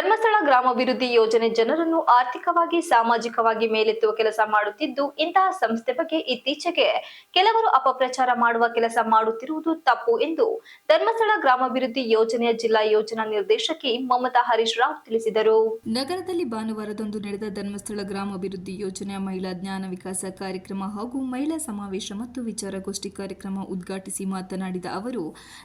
ಧರ್ಮಸ್ಥಳ ಗ್ರಾಮಾಭಿವೃದ್ಧಿ ಯೋಜನೆ ಜನರನ್ನು ಆರ್ಥಿಕವಾಗಿ, ಸಾಮಾಜಿಕವಾಗಿ ಮೇಲೆತ್ತುವ ಕೆಲಸ ಮಾಡುತ್ತಿದ್ದು, ಇಂತಹ ಸಂಸ್ಥೆ ಬಗ್ಗೆ ಇತ್ತೀಚೆಗೆ ಕೆಲವರು ಅಪಪ್ರಚಾರ ಮಾಡುವ ಕೆಲಸ ಮಾಡುತ್ತಿರುವುದು ತಪ್ಪು ಎಂದು ಧರ್ಮಸ್ಥಳ ಗ್ರಾಮಾಭಿವೃದ್ಧಿ ಯೋಜನೆಯ ಜಿಲ್ಲಾ ಯೋಜನಾ ನಿರ್ದೇಶಕಿ ಮಮತಾ ಹರೀಶ್ ರಾವ್ ತಿಳಿಸಿದರು. ನಗರದಲ್ಲಿ ಭಾನುವಾರದಂದು ನಡೆದ ಧರ್ಮಸ್ಥಳ ಗ್ರಾಮಾಭಿವೃದ್ಧಿ ಯೋಜನೆಯ ಮಹಿಳಾ ಜ್ಞಾನ ವಿಕಾಸ ಕಾರ್ಯಕ್ರಮ ಹಾಗೂ ಮಹಿಳಾ ಸಮಾವೇಶ ಮತ್ತು ವಿಚಾರಗೋಷ್ಠಿ ಕಾರ್ಯಕ್ರಮ ಉದ್ಘಾಟಿಸಿ ಮಾತನಾಡಿದ ಅವರು,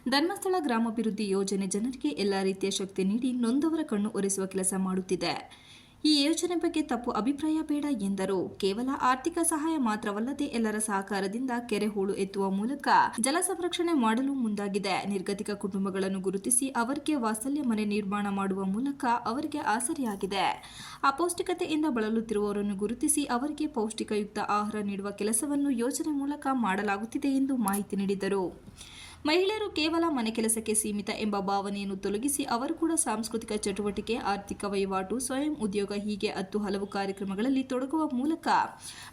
ಧರ್ಮಸ್ಥಳ ಗ್ರಾಮಾಭಿವೃದ್ಧಿ ಯೋಜನೆ ಜನರಿಗೆ ಎಲ್ಲಾ ರೀತಿಯ ಶಕ್ತಿ ನೀಡಿ ನೊಂದವರ ಕಣ್ಣು ಒರೆಸುವ ಕೆಲಸ ಮಾಡುತ್ತಿದೆ. ಈ ಯೋಜನೆ ಬಗ್ಗೆ ತಪ್ಪು ಅಭಿಪ್ರಾಯ ಬೇಡ ಎಂದರು. ಕೇವಲ ಆರ್ಥಿಕ ಸಹಾಯ ಮಾತ್ರವಲ್ಲದೆ ಎಲ್ಲರ ಸಹಕಾರದಿಂದ ಕೆರೆ ಹೂಳು ಎತ್ತುವ ಮೂಲಕ ಜಲ ಸಂರಕ್ಷಣೆ ಮಾಡಲು ಮುಂದಾಗಿದೆ. ನಿರ್ಗತಿಕ ಕುಟುಂಬಗಳನ್ನು ಗುರುತಿಸಿ ಅವರಿಗೆ ವಾತ್ಸಲ್ಯ ಮನೆ ನಿರ್ಮಾಣ ಮಾಡುವ ಮೂಲಕ ಅವರಿಗೆ ಆಸರೆಯಾಗಿದೆ. ಅಪೌಷ್ಟಿಕತೆಯಿಂದ ಬಳಲುತ್ತಿರುವವರನ್ನು ಗುರುತಿಸಿ ಅವರಿಗೆ ಪೌಷ್ಟಿಕಯುಕ್ತ ಆಹಾರ ನೀಡುವ ಕೆಲಸವನ್ನು ಯೋಜನೆ ಮೂಲಕ ಮಾಡಲಾಗುತ್ತಿದೆ ಎಂದು ಮಾಹಿತಿ ನೀಡಿದರು. ಮಹಿಳೆಯರು ಕೇವಲ ಮನೆ ಕೆಲಸಕ್ಕೆ ಸೀಮಿತ ಎಂಬ ಭಾವನೆಯನ್ನು ತೊಲಗಿಸಿ ಅವರು ಕೂಡ ಸಾಂಸ್ಕೃತಿಕ ಚಟುವಟಿಕೆ, ಆರ್ಥಿಕ ವಹಿವಾಟು, ಸ್ವಯಂ ಉದ್ಯೋಗ ಹೀಗೆ ಹತ್ತು ಹಲವು ಕಾರ್ಯಕ್ರಮಗಳಲ್ಲಿ ತೊಡಗುವ ಮೂಲಕ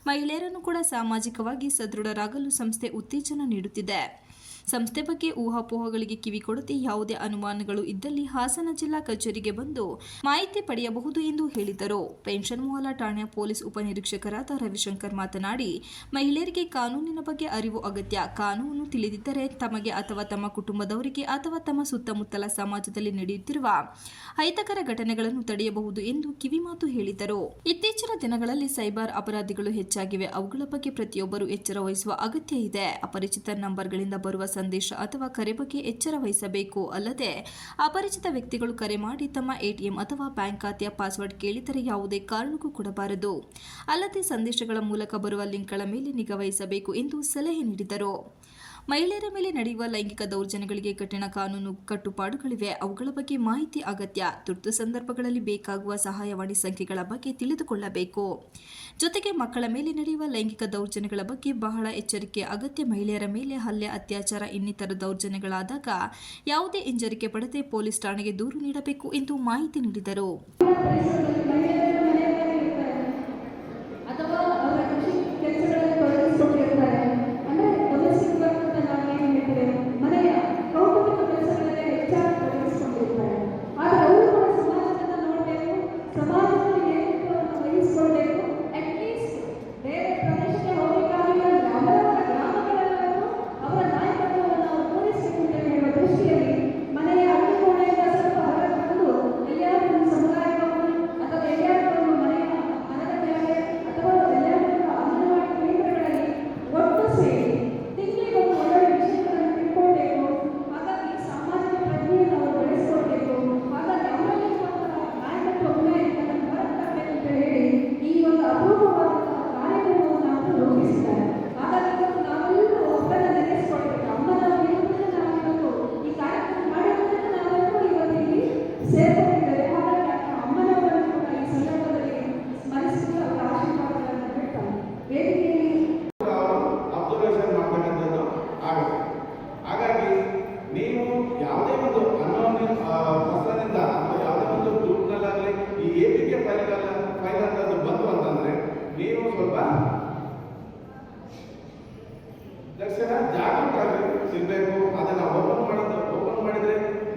ಮಹಿಳೆಯರನ್ನು ಕೂಡ ಸಾಮಾಜಿಕವಾಗಿ ಸದೃಢರಾಗಲು ಸಂಸ್ಥೆ ಉತ್ತೇಜನ ನೀಡುತ್ತಿದೆ. ಸಂಸ್ಥೆ ಬಗ್ಗೆ ಊಹಾಪೋಹಗಳಿಗೆ ಕಿವಿ ಕೊಡದೆ ಯಾವುದೇ ಅನುಮಾನಗಳು ಇದ್ದಲ್ಲಿ ಹಾಸನ ಜಿಲ್ಲಾ ಕಚೇರಿಗೆ ಬಂದು ಮಾಹಿತಿ ಪಡೆಯಬಹುದು ಎಂದು ಹೇಳಿದರು. ಪೆನ್ಷನ್ ಮೊಹಲ ಠಾಣೆಯ ಪೊಲೀಸ್ ಉಪನಿರೀಕ್ಷಕರಾದ ರವಿಶಂಕರ್ ಮಾತನಾಡಿ, ಮಹಿಳೆಯರಿಗೆ ಕಾನೂನಿನ ಬಗ್ಗೆ ಅರಿವು ಅಗತ್ಯ. ಕಾನೂನು ತಿಳಿದಿದ್ದರೆ ತಮಗೆ ಅಥವಾ ತಮ್ಮ ಕುಟುಂಬದವರಿಗೆ ಅಥವಾ ತಮ್ಮ ಸುತ್ತಮುತ್ತಲ ಸಮಾಜದಲ್ಲಿ ನಡೆಯುತ್ತಿರುವ ಅಹಿತಕರ ಘಟನೆಗಳನ್ನು ತಡೆಯಬಹುದು ಎಂದು ಕಿವಿಮಾತು ಹೇಳಿದರು. ಇತ್ತೀಚಿನ ದಿನಗಳಲ್ಲಿ ಸೈಬರ್ ಅಪರಾಧಿಗಳು ಹೆಚ್ಚಾಗಿವೆ. ಅವುಗಳ ಬಗ್ಗೆ ಪ್ರತಿಯೊಬ್ಬರು ಎಚ್ಚರ ವಹಿಸುವ ಅಗತ್ಯ ಇದೆ. ಅಪರಿಚಿತ ನಂಬರ್ಗಳಿಂದ ಬರುವ ಸಂದೇಶ ಅಥವಾ ಕರೆ ಬಗ್ಗೆ ಎಚ್ಚರ ವಹಿಸಬೇಕು. ಅಲ್ಲದೆ, ಅಪರಿಚಿತ ವ್ಯಕ್ತಿಗಳು ಕರೆ ಮಾಡಿ ತಮ್ಮ ಎಟಿಎಂ ಅಥವಾ ಬ್ಯಾಂಕ್ ಖಾತೆಯ ಪಾಸ್ವರ್ಡ್ ಕೇಳಿದರೆ ಯಾವುದೇ ಕಾರಣಕ್ಕೂ ಕೊಡಬಾರದು. ಅಲ್ಲದೆ, ಸಂದೇಶಗಳ ಮೂಲಕ ಬರುವ ಲಿಂಕ್ಗಳ ಮೇಲೆ ನಿಗಾ ವಹಿಸಬೇಕು ಎಂದು ಸಲಹೆ ನೀಡಿದರು. ಮಹಿಳೆಯರ ಮೇಲೆ ನಡೆಯುವ ಲೈಂಗಿಕ ದೌರ್ಜನ್ಯಗಳಿಗೆ ಕಠಿಣ ಕಾನೂನು ಕಟ್ಟುಪಾಡುಗಳಿವೆ. ಅವುಗಳ ಬಗ್ಗೆ ಮಾಹಿತಿ ಅಗತ್ಯ. ತುರ್ತು ಸಂದರ್ಭಗಳಲ್ಲಿ ಬೇಕಾಗುವ ಸಹಾಯವಾಣಿ ಸಂಖ್ಯೆಗಳ ಬಗ್ಗೆ ತಿಳಿದುಕೊಳ್ಳಬೇಕು. ಜೊತೆಗೆ ಮಕ್ಕಳ ಮೇಲೆ ನಡೆಯುವ ಲೈಂಗಿಕ ದೌರ್ಜನ್ಯಗಳ ಬಗ್ಗೆ ಬಹಳ ಎಚ್ಚರಿಕೆ, ಅಗತ್ಯ ಮಹಿಳೆಯರ ಮೇಲೆ ಹಲ್ಲೆ, ಅತ್ಯಾಚಾರ, ಇನ್ನಿತರ ದೌರ್ಜನ್ಯಗಳಾದಾಗ ಯಾವುದೇ ಹಿಂಜರಿಕೆ ಪಡೆದೇ ಪೊಲೀಸ್ ಠಾಣೆಗೆ ದೂರು ನೀಡಬೇಕು ಎಂದು ಮಾಹಿತಿ ನೀಡಿದರು.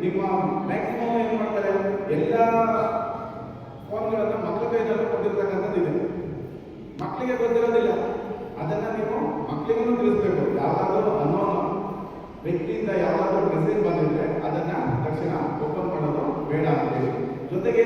ನಿಮ್ಮ ಮ್ಯಾಕ್ಸಿಮಮ್ ಏನು ಮಾಡ್ತಾರೆ? ಎಲ್ಲ ಫೋನ್ಗಳನ್ನು ಮಕ್ಕಳ ಕೈನಲ್ಲಿ ಕೊಟ್ಟಿರ್ತಕ್ಕಂಥದ್ದು ಇದೆ. ಮಕ್ಕಳಿಗೆ ಗೊತ್ತಿರೋದಿಲ್ಲ. ಅದನ್ನ ನೀವು ಮಕ್ಕಳಿಗೂ ತಿಳಿಸ್ಬೇಕು. ಯಾವ್ದಾದ್ರು ಅನ್ನೋ ವ್ಯಕ್ತಿಯಿಂದ ಯಾವ್ದಾದ್ರು ಮೆಸೇಜ್ ಬಂದಿದ್ರೆ ಅದನ್ನ ತಕ್ಷಣ ಓಪನ್ ಮಾಡೋದು ಬೇಡ ಅಂತ ಹೇಳಿ. ಜೊತೆಗೆ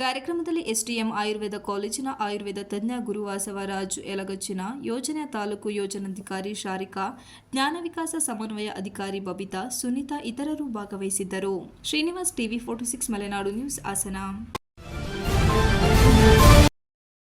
ಕಾರ್ಯಕ್ರಮದಲ್ಲಿ ಎಸ್ಡಿಎಂ ಆಯುರ್ವೇದ ಕಾಲೇಜಿನ ಆಯುರ್ವೇದ ತಜ್ಞ ಗುರುವಾಸವ ರಾಜು ಯಲಗಚ್ಚಿನ ಯೋಜನೆಯ ತಾಲೂಕು ಯೋಜನಾಧಿಕಾರಿ ಶಾರಿಕಾ, ಜ್ಞಾನ ವಿಕಾಸ ಸಮನ್ವಯ ಅಧಿಕಾರಿ ಬಬಿತಾ, ಸುನೀತಾ ಇತರರು ಭಾಗವಹಿಸಿದ್ದರು. Srinivas TV forty six Malenadu news, Hassan.